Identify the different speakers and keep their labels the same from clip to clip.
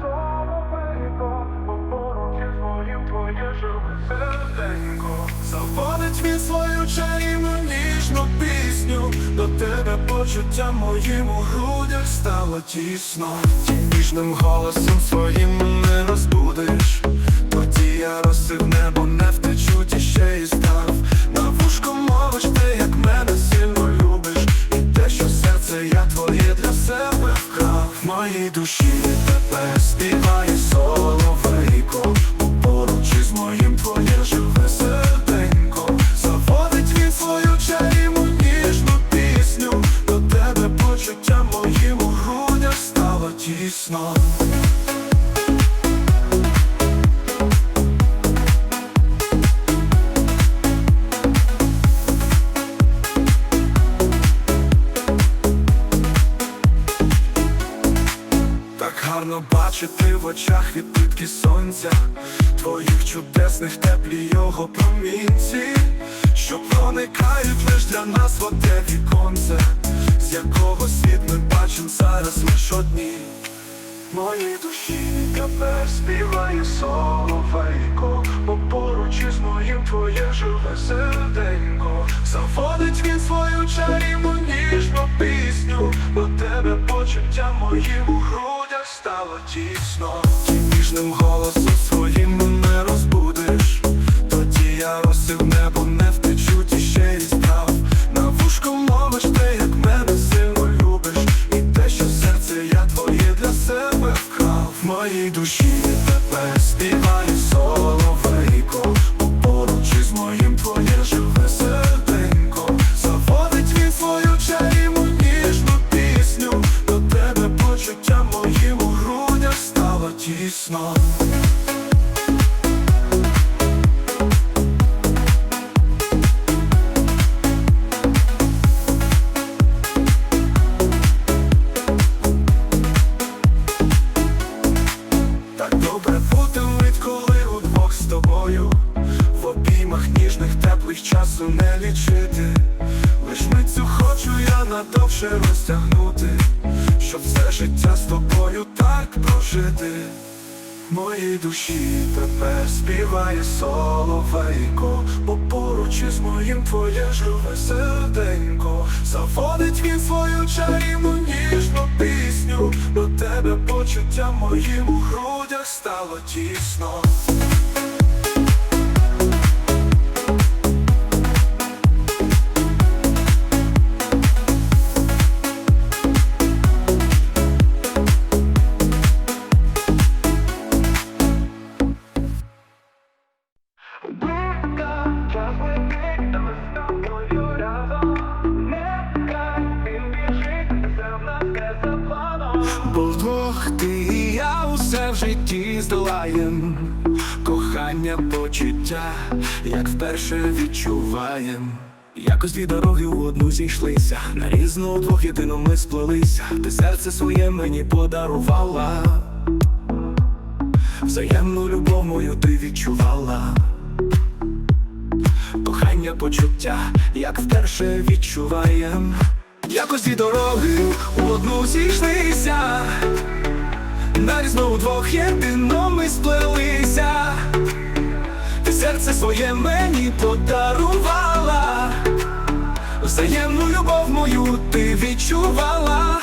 Speaker 1: соловейко, поруч із моїм.
Speaker 2: Заводить він свою чарівну ніжну пісню. До тебе почуття моїм у грудях стало тісно. Тим ніжним голосом своїм мене розбудиш Тоді я розсив небо, не втечу ті ще й став На вушко мовиш ти, як мене сильно любиш. І те, що серце я твоє для себе вкрав. В моїй душі сонця Твоїх чудесних теплі його промінці Що проникають лиш для нас в оте віконце З якого світ ми бачим зараз лиш одні. Моїй душі тепер співає соловейко Бо поруч із моїм твоє живе серденько. Заводить він свою чарівну ніжну пісню До тебе почуття моїм у грудях стало тісно В моїй душі. Тепер співає соловейко Бо поруч із моїм твоє живе серденько. Заводить він свою чарівну ніжну пісню. До тебе почуття моїм у грудях стало тісно як вперше відчуваєм. Якось дві дороги у одну зійшлися На різну двох єдино ми сплелися. Ти серце своє мені подарувала. Взаємну любов мою ти відчувала. Кохання, почуття, як вперше відчуваєм. Якось дві дороги у одну зійшлися. Нарізно удвох єдино ми сплелися серце своє мені подарувала. Взаємну любов мою ти відчувала.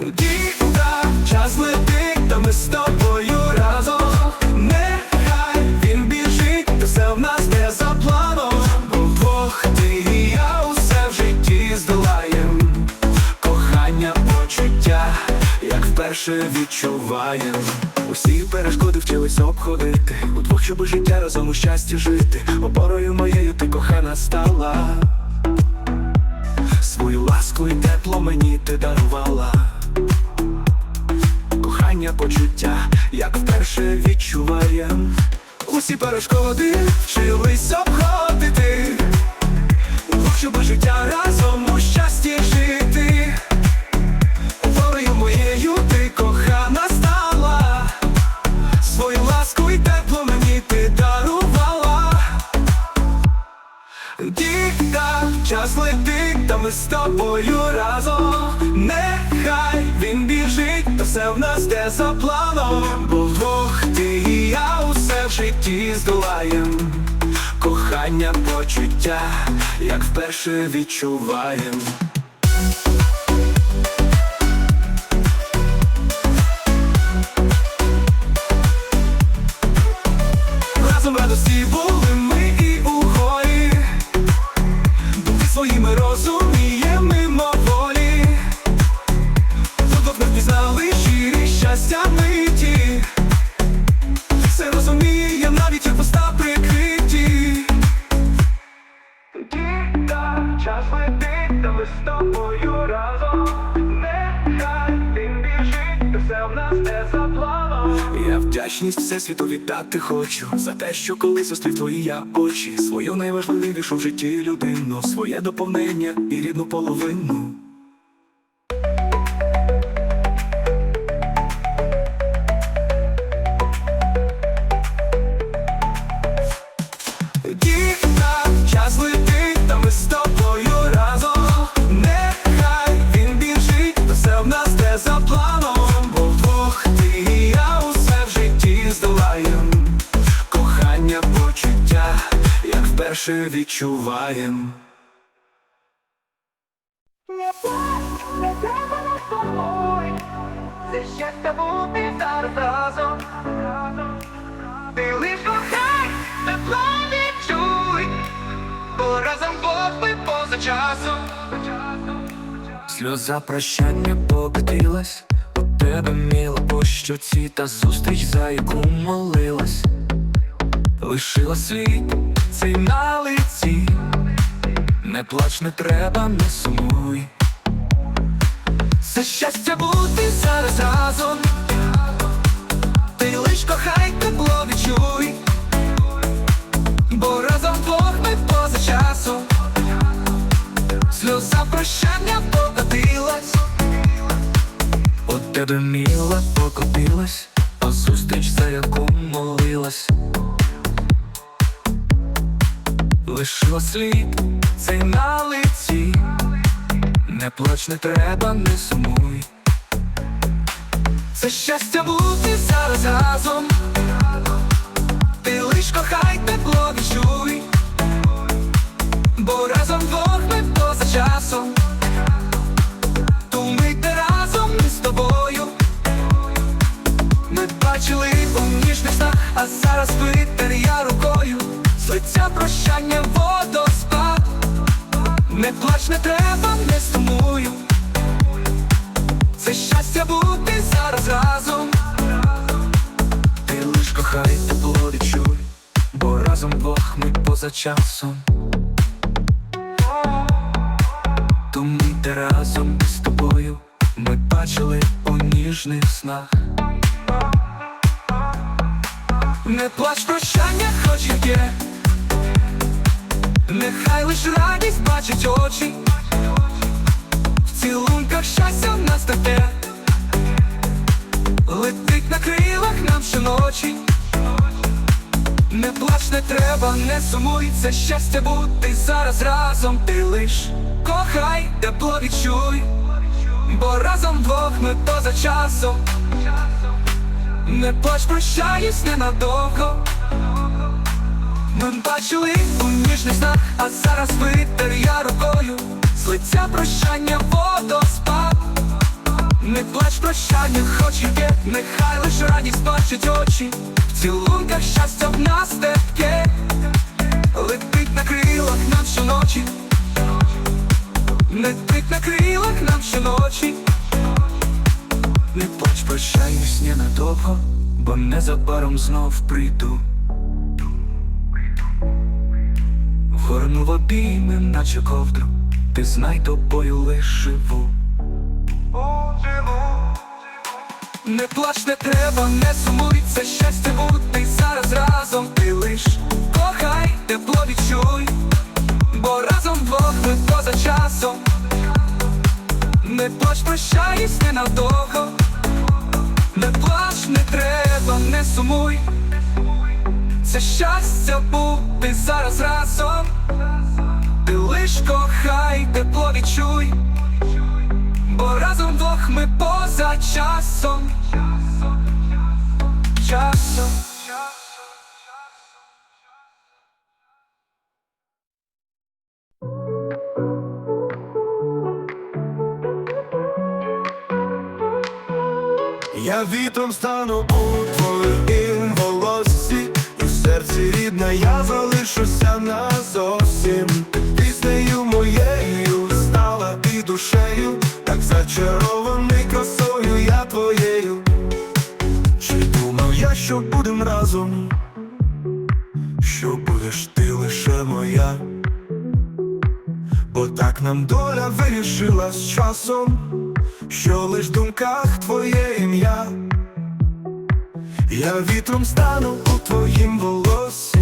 Speaker 2: Діда, час летить, та ми з тобою вперше відчуваєм. Усі перешкоди вчились обходити. Удвох, щоб життя разом у щасті жити. Опорою моєю ти кохана стала. Свою ласку і тепло мені ти дарувала. Кохання, почуття, як вперше відчуваєм. Усі перешкоди вчились обходити. Удвох, щоб життя разом у щасті жити час летить, та ми з тобою разом Нехай він біжить, та все в нас де за планом, бо вдвох ти і я усе в житті здолаєм. Кохання, почуття, як вперше відчуваєм. Всесвіту віддати хочу. За те, що коли зустрів твої я очі. Свою найважливішу в житті людину. Своє доповнення і рідну половину вперше відчуваєм
Speaker 1: Не плач, не треба нас з тобою. Це щастя бути зараз разом. Ти лиш кохай, тепла відчуй, бо разом Бог ми поза часом.
Speaker 2: Сльоза прощання покотилась У тебе міла по щоці Та зустріч, за яку молилась Лишила слід цей на лиці. Не плач, не треба, не сумуй. Це щастя бути зараз разом. Ти лиш кохай, тепло відчуй. Бо разом двох ми поза часом. Сльоза прощання покотилась. У тебе міла покотилась А зустріч, за яку молилась Лишила слід цей на лиці. Не плач, не треба, не сумуй. Це щастя бути зараз разом. Ти лиш кохай, тепло відчуй. Бо разом двох ми поза часом. Ту мить разом ми з тобою. Ми бачили у ніжних снах, а зараз витер прощання водоспад. Не плач, не треба, не сумую. Це щастя бути зараз разом. Ти лиш кохай, тепло відчуй Бо разом двох ми поза часом. Тому йде разом з тобою. Ми бачили у ніжних снах. Не плач прощання, хоч є Нехай лиш радість бачить очі. В цілунках щастя в нас таке. Летить на крилах нам щоночі. Не плач, не треба, не сумуй, це щастя бути зараз разом. Ти лиш кохай, тепло відчуй, бо разом двох ми поза часом. Не плач, прощаюсь ненадовго. Ми бачили у ніжних снах, а зараз витер я рукою. З лиця прощання водоспад. Не плач прощання, хоч яке, нехай лиш радість бачить очі. В цілунках щастя в нас таке. Летить на крилах нам щоночі. Летить на крилах нам щоночі. Не плач, прощаюсь ненадовго, бо незабаром знов прийду Горну в обійми, наче ковдру, ти знай тобою лиш живу Не плач, не треба, не сумуй, це щастя бути зараз разом ти лиш кохай, тепло відчуй, бо разом двох ми поза часом. Не плач, прощаюсь ненадовго, не плач, не треба, не сумуй. Це щастя бути зараз разом. Ти лиш кохай, тепло відчуй, бо разом двох ми поза часом. часом. Я вітром стану я залишуся назовсім. Піснею моєю стала і душею, так зачарований красою я твоєю. Чи думав я, що будем разом? Що будеш ти лише моя? Бо так нам доля вирішила з часом, що лиш в думках твоє ім'я. Я вітром стану у твоїм волосі,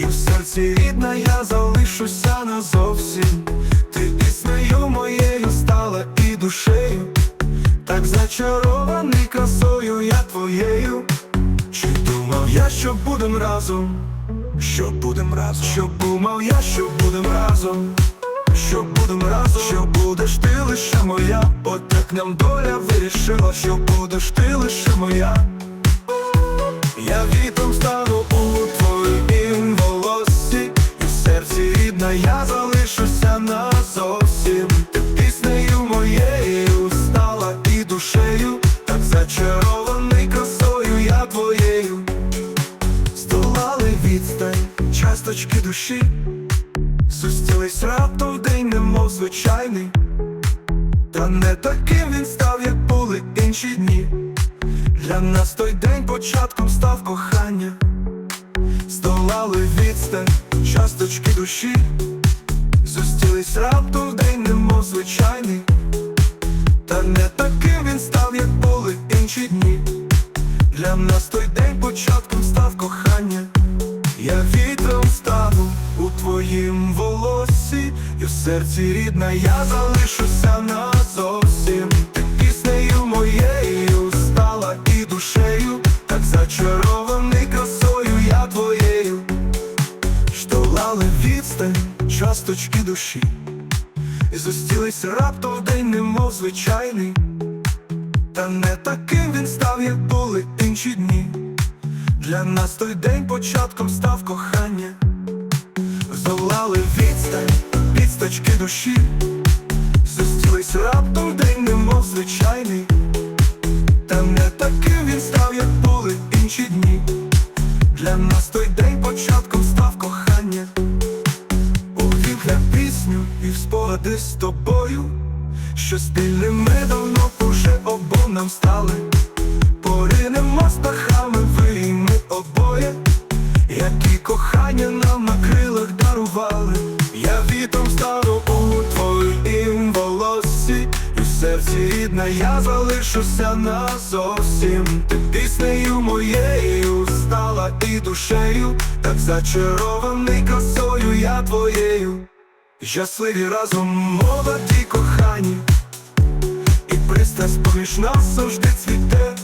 Speaker 2: і в серці рідна я залишуся назовсім. Ти піснею моєю стала і душею, так зачарований красою я твоєю. Чи думав я, що будем разом? Що будем разом? Що думав я, що будем разом? Що будем разом? Що будеш ти лише моя? Бо так нам доля вирішила, що будеш ти лише моя. Я вітром стану часточки душі, зустрілись раптом в день, немов звичайний. Та не таким він став, як були інші дні. Для нас той день початком став кохання, здолали відстань, часточки душі, зустрілись раптом в день, немов звичайний. Та не таким він став, як були інші дні. Для нас той день початком став кохання. Я вітром стану у твоїм волосі, і в серці рідна, я залишуся назовсім. Ти піснею моєю стала і душею, так зачарований красою я твоєю. Штолали відстань, часточки душі, і зустрілись раптом в день, немов звичайний. Та не таким він став, як були інші дні. Для нас той день початком став кохання. Здолали відстань, відсточки душі, зустрілись раптом день, немов звичайний. Зачарований красою я твоєю. Щасливі разом молоді кохані, і пристрасть поміж нас завжди цвіте.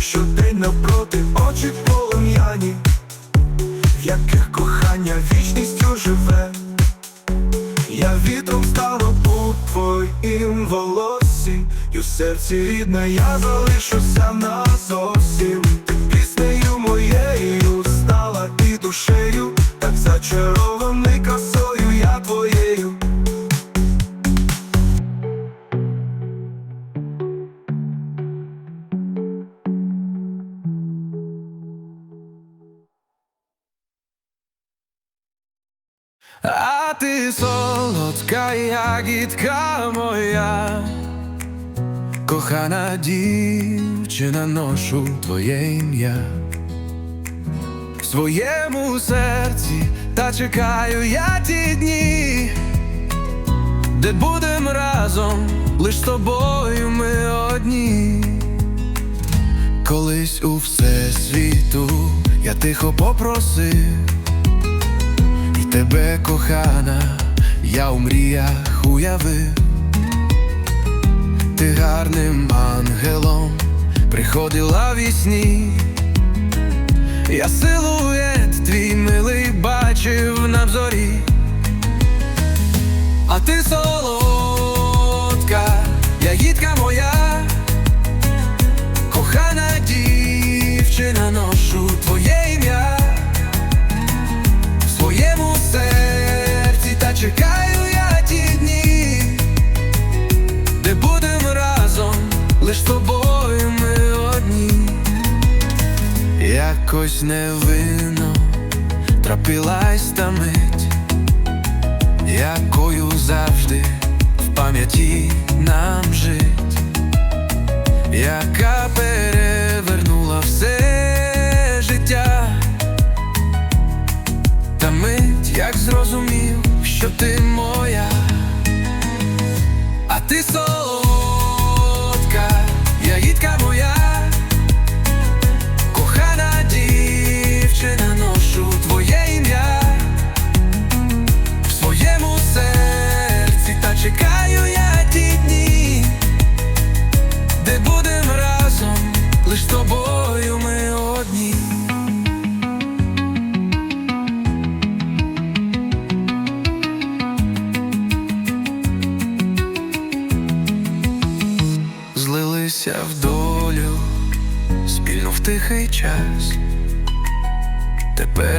Speaker 2: Щодень напроти очі полум'яні, в яких кохання вічністю живе. Я вітром стану у твоїм волосі, і в серці рідна, я залишуся назовсім. Ти піснею душею, так зачарований красою я твоєю. А ти солодка ягідка моя, кохана дівчина, ношу твоє ім'я своєму серці, та чекаю я ті дні, де будем разом, лиш з тобою ми одні. Колись у всесвіту я тихо попросив. І тебе, кохана, я у мріях уявив, ти гарним ангелом приходила вісні, я силует твій милий бачив на взорі, а ти солодка, я гідка моя, кохана дівчина,
Speaker 3: ношу твоє ім'я, в своєму серці та чекаю я ті дні, де будемо разом лиш тобою. Якось невинно трапилась та мить, якою завжди в пам'яті нам жить, яка перевернула все життя. Та мить, як зрозумів, що ти моя, а ти солодка,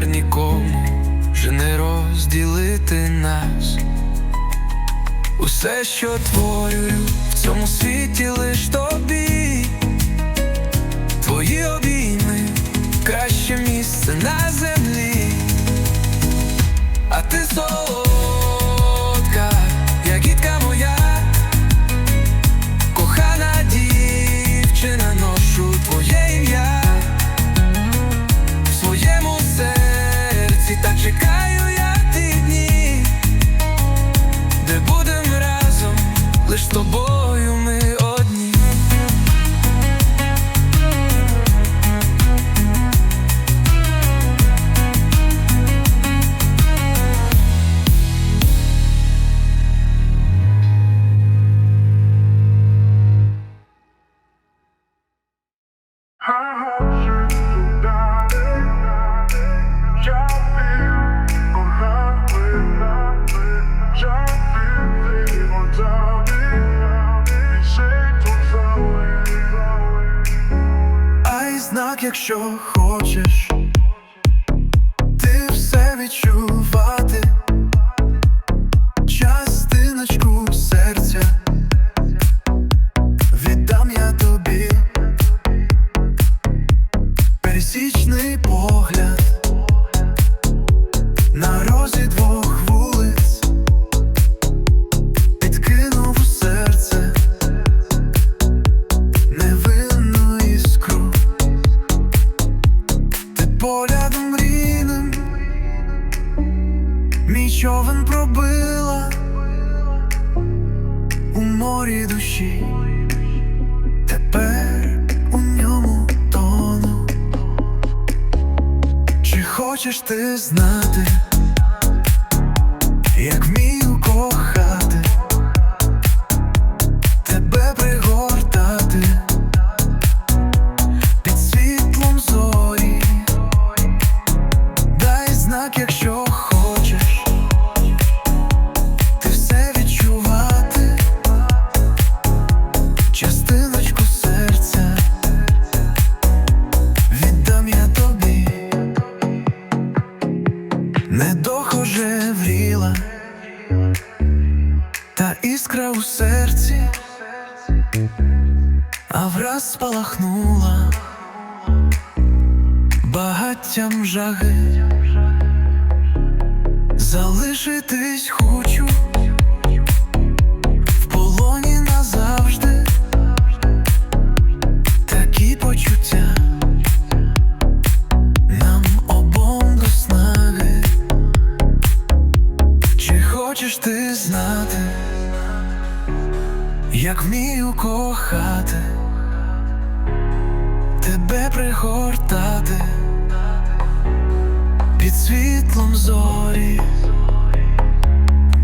Speaker 3: Нікому вже не розділити нас. Усе, що творюю в цьому світі лиш тобі, твої обійми краще місце на землі, а ти солодка, чекаю хочеш ти знати? як вмію кохати, тебе пригортати під світлом зорі,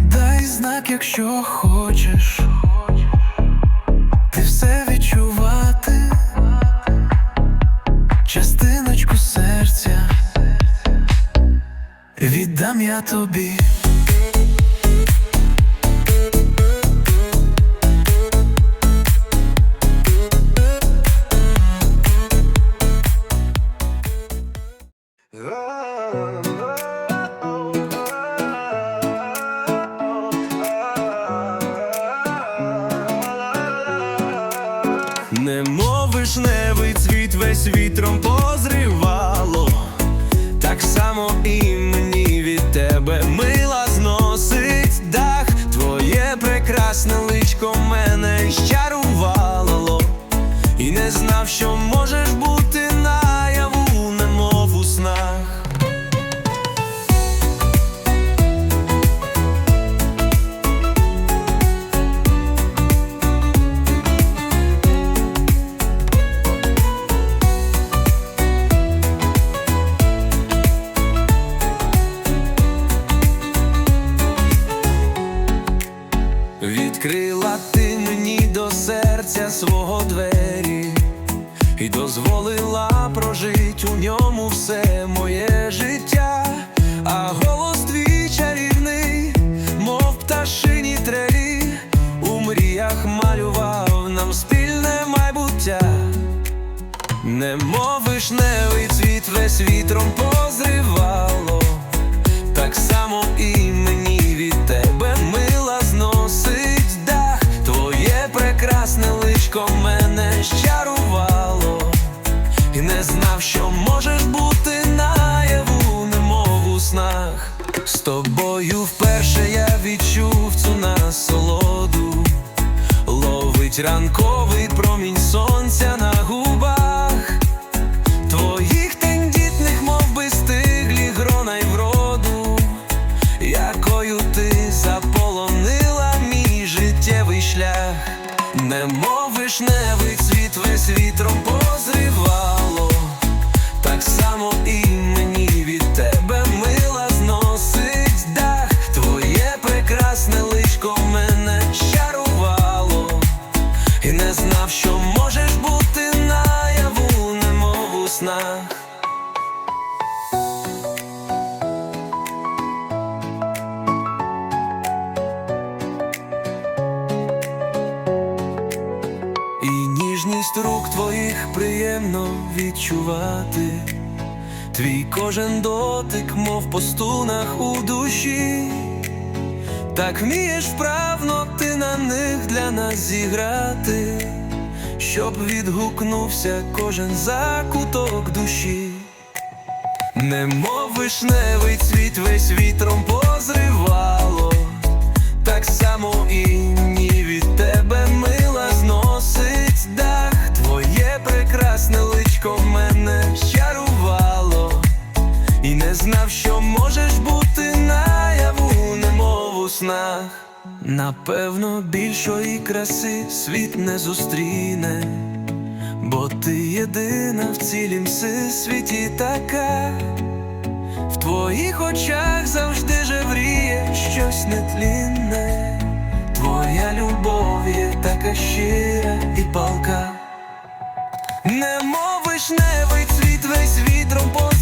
Speaker 3: дай знак, якщо хочеш, ти все відчувати, частиночку серця віддам я тобі. Не вишневий цвіт весь вітром позривало, так само і мені від тебе мила зносить дах, твоє прекрасне личко мене щарувало, і не знав, що можеш бути. Весь вітром позривало, життєвий не немов вишневий цвіт весь вітром відчувати. Твій кожен дотик, мов по струнах у душі, так вмієш вправно ти на них для нас зіграти, щоб відгукнувся кожен закуток душі, немов вишневий цвіт весь вітром позривало, так само і Напевно, більшої краси світ не зустріне, бо ти єдина в цілім всесвіті така. В твоїх очах завжди жевріє щось нетлінне, твоя любов є така щира і палка. Немов вишневий цвіт весь вітром позривало,